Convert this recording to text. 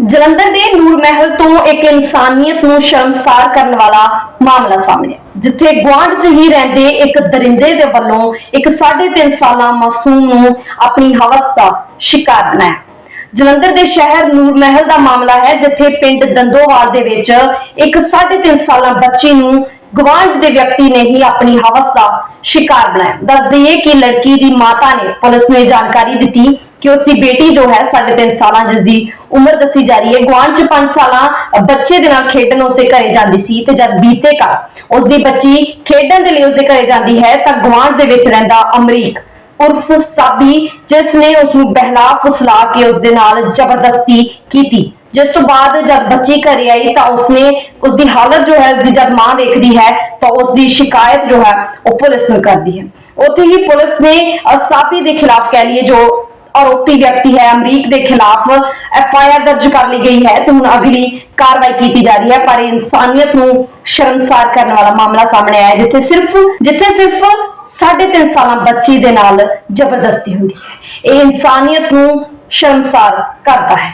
ਜਲੰਧਰ ਦੇ ਨੂਰ ਮਹਿਲ ਤੋਂ ਇੱਕ ਇਨਸਾਨੀਅਤ ਨੂੰ ਸ਼ਰਮਸਾਰ ਕਰਨ ਵਾਲਾ ਮਾਮਲਾ ਸਾਹਮਣੇ ਜਿੱਥੇ ਗੁਆਂਢ 'ਚ ਹੀ ਰਹਿੰਦੇ ਇੱਕ ਦਰਿੰਦੇ ਦੇ ਵੱਲੋਂ ਇੱਕ 3.5 ਸਾਲਾ ਮਾਸੂਮ ਨੂੰ ਆਪਣੀ ਹਵਸ ਦਾ ਸ਼ਿਕਾਰ ਬਣਾਇਆ। ਜਲੰਧਰ ਦੇ ਸ਼ਹਿਰ ਨੂਰ ਮਹਿਲ ਦਾ ਮਾਮਲਾ ਹੈ, ਜਿੱਥੇ ਪਿੰਡ ਦੰਦੋਵਾਲ ਦੇ ਵਿੱਚ ਇੱਕ 3.5 ਸਾਲਾ ਬੱਚੀ ਨੂੰ ਗਵਾਂਢ ਦੇ ਵਿਅਕਤੀ ਨੇ ਹੀ ਆਪਣੀ ਹਵਸ ਦਾ ਸ਼ਿਕਾਰ ਬਣਾਇਆ। ਦੱਸ ਦਈਏ ਕਿ ਲੜਕੀ ਦੀ ਮਾਤਾ ਨੇ ਪੁਲਿਸ ਨੂੰ ਇਹ ਜਾਣਕਾਰੀ ਦਿੱਤੀ ਕਿ ਉਸ ਦੀ ਬੇਟੀ ਜੋ ਹੈ 3.5 ਸਾਲਾਂ ਜਿਸ ਦੀ ਉਮਰ ਦੱਸੀ ਜਾ ਰਹੀ ਹੈ ਗਵਾਂਢ ਚ 5 ਸਾਲਾਂ ਬੱਚੇ ਦੇ ਨਾਲ ਖੇਡਣ ਉਸ ਦੇ ਘਰੇ ਜਾਂਦੀ ਸੀ ਤੇ ਜਦ ਬੀਤੇ ਕੱਲ ਉਸ ਦੀ ਬੱਚੀ ਖੇਡਣ ਦੇ ਲਈ ਉਸ ਦੇ ਘਰੇ ਜਾਂਦੀ ਹੈ, ਤਾਂ ਗਵਾਂਢ ਦੇ ਵਿੱਚ ਰਹਿੰਦਾ ਅਮਰੀਕ। ਉਰਫ ਸਾਬੀ, ਜਿਸ ਨੇ ਉਸ ਨੂੰ ਬਹਿਲਾ ਫੁਸਲਾ ਕੇ ਉਸ ਦੇ ਨਾਲ ਜ਼ਬਰਦਸਤੀ ਕੀਤੀ। ਜਿਸ ਤੋਂ ਬਾਅਦ ਜਦ ਬੱਚੀ ਘਰੇ ਆਈ ਤਾਂ ਉਸਨੇ ਉਸ ਦੀ ਹਾਲਤ ਜੋ ਹੈ, ਉਸਦੀ ਜਦ ਮਾਂ ਵੇਖਦੀ ਹੈ ਤਾਂ ਉਸ ਦੀ ਸ਼ਿਕਾਇਤ ਜੋ ਹੈ, ਉਹ ਪੁਲਿਸ ਨੂੰ ਕਰਦੀ ਹੈ। ਉੱਥੇ ਹੀ ਪੁਲਿਸ ਨੇ ਸਾਬੀ ਦੇ ਖਿਲਾਫ ਕਹਿ ਲਈਏ ਜੋ ਆਰੋਪੀ ਵਿਅਕਤੀ ਹੈ, ਅਮਰੀਕ ਦੇ ਖਿਲਾਫ ਐਫ ਆਈ ਆਰ ਦਰਜ ਕਰ ਲਈ ਗਈ ਹੈ ਤੇ ਹੁਣ ਅਗਲੀ ਕਾਰਵਾਈ ਕੀਤੀ ਜਾ ਰਹੀ ਹੈ, ਪਰ ਇਹ ਇਨਸਾਨੀਅਤ ਨੂੰ ਸ਼ਰਮਸਾਰ ਕਰਨ ਵਾਲਾ ਮਾਮਲਾ ਸਾਹਮਣੇ ਆਇਆ ਜਿੱਥੇ ਸਿਰਫ ਜਿੱਥੇ ਸਿਰਫ 3.5 ਸਾਲਾਂ ਬੱਚੀ ਦੇ ਨਾਲ ਜ਼ਬਰਦਸਤੀ ਹੁੰਦੀ ਹੈ। ਇਹ ਇਨਸਾਨੀਅਤ ਨੂੰ ਸ਼ਰਮਸਾਰ ਕਰਦਾ ਹੈ।